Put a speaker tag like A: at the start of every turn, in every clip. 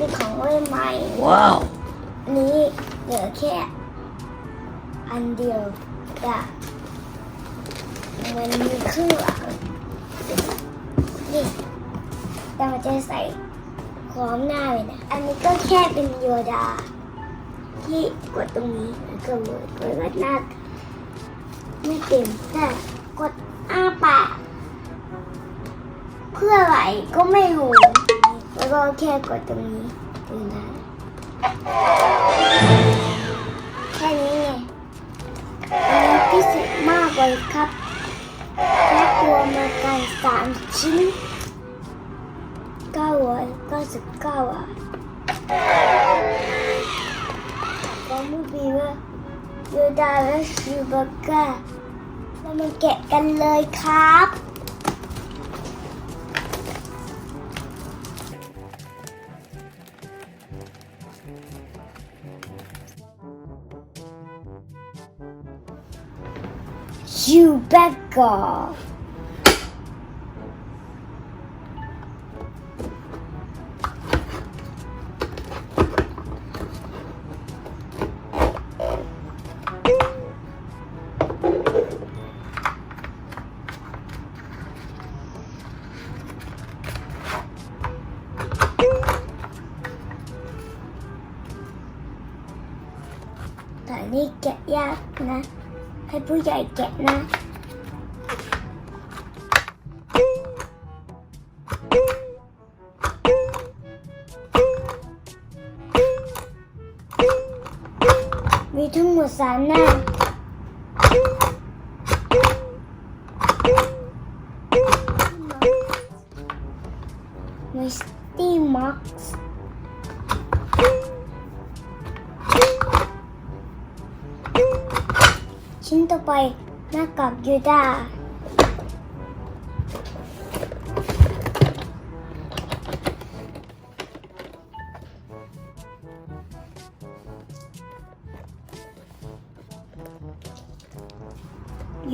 A: เลยไหม
B: Wow.
A: อันนี้เหลือแค่ อันเดียวแต่มันมีครึ่งหลังนี่แต่มันจะใส่พร้อมหน้าเลยนะ อันนี้ก็แค่เป็นโยดา ที่กดตรงนี้แล้วก็มือกดหน้าไม่เต็มแต่กดอ้าปากเพื่ออะไรก็ไม่รู้ แล้วก็แค่กดตรงนี้ตรงนั้นแค่นี้ไงอันนี้พิเศษมากเลยครับและตัวมากันสามชิ้นเก้าร้อยเก้าสิบเก้าอะก็ไม่มีว่าโยดาและชูบาก้าเรามาแกะกันเลยครับ You Becca. Tanika yakna. Da nè ให้ผู้ใหญ่แกะน ต่อไปหน้ากากยูดา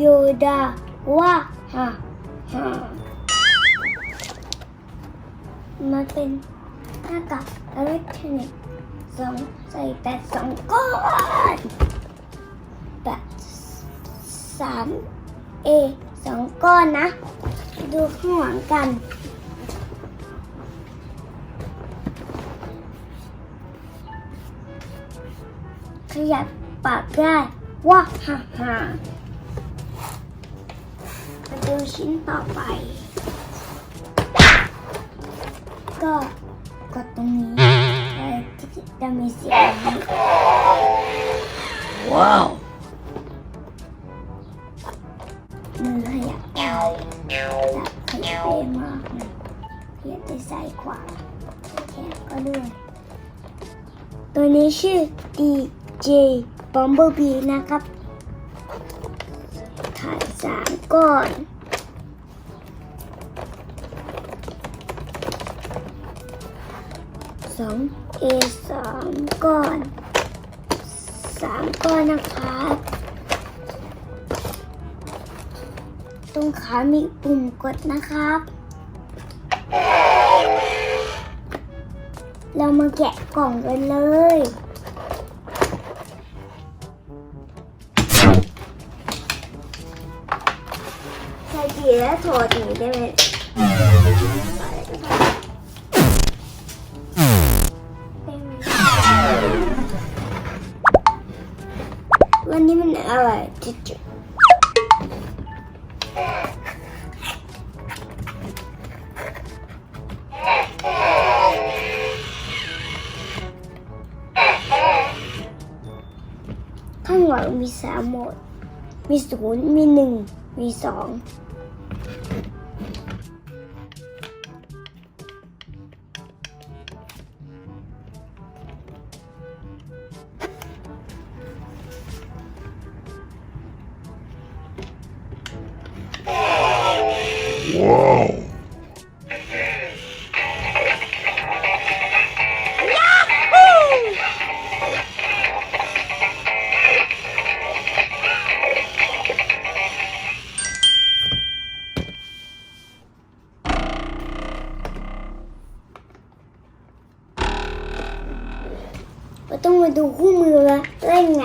A: ยูดาว่าฮ่าฮ่ามาเป็นหน้ากากอิเล็กทรอนิกส์สองใส่แปดสองก้อน สามเอสองก้อนนะ ดูข้างหลังกัน ขยับปากได้ว่าฮ่าฮ่ามาดูชิ้นต่อไป ก็กดตรงนี้เอ่อที่จะมีเสียงนี้
B: Wow.
A: มื จับขยับไปมากนะขยับไปซ้ายขวาแขนก็ด้วย ตัวนี้ชื่อ DJ Bumblebee นะครับ ถ่ายสามก้อนสองเอสามก้อนสามก้อนนะครับ ตรงขามีปุ่มกดนะครับ เรามาแกะกล่องกันเลย ใส่ผีและถอดหนีได้ไหมวันนี้มันอะไรจุด วังมีสามโหมด มีศูนย์มีหนึ่งมีสอง
B: Wow.
A: ว เราต้องมาดูคู่มือว่าเล่นไง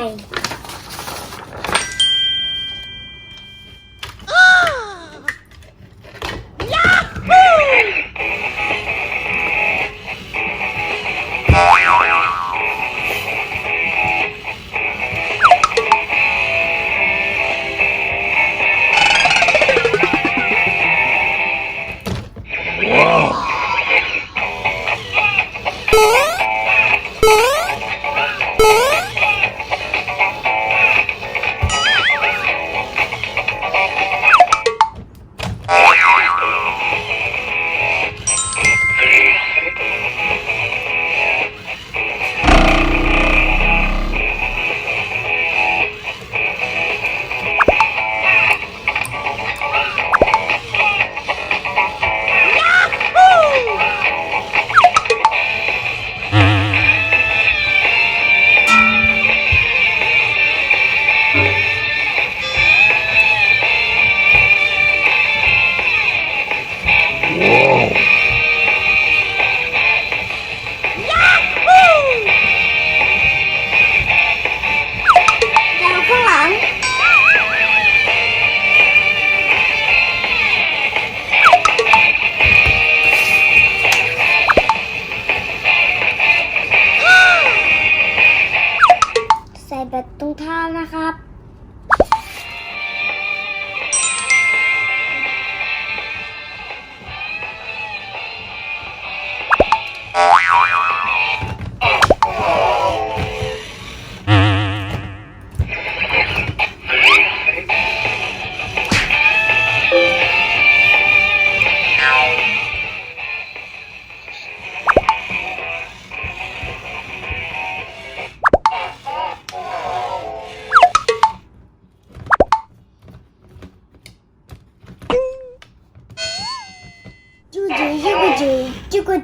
A: ตรงท้านะครับ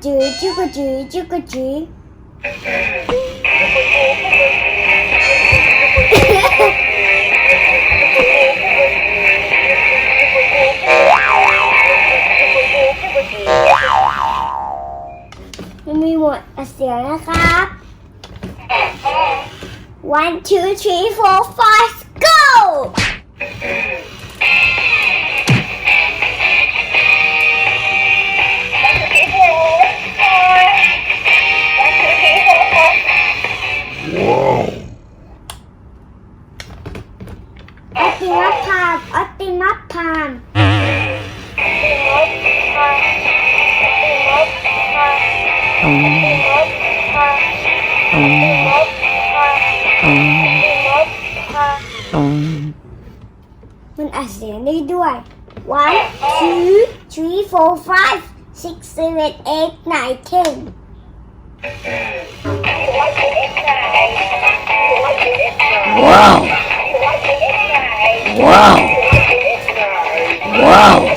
A: จูกจูจูกจูจูกจูมันมีหมดเสียงนะครับ one two three four five ติมัสพามมันอัดเสียงได้ด้วย one two three four five six seven eight nine ten Wow.
B: Wow.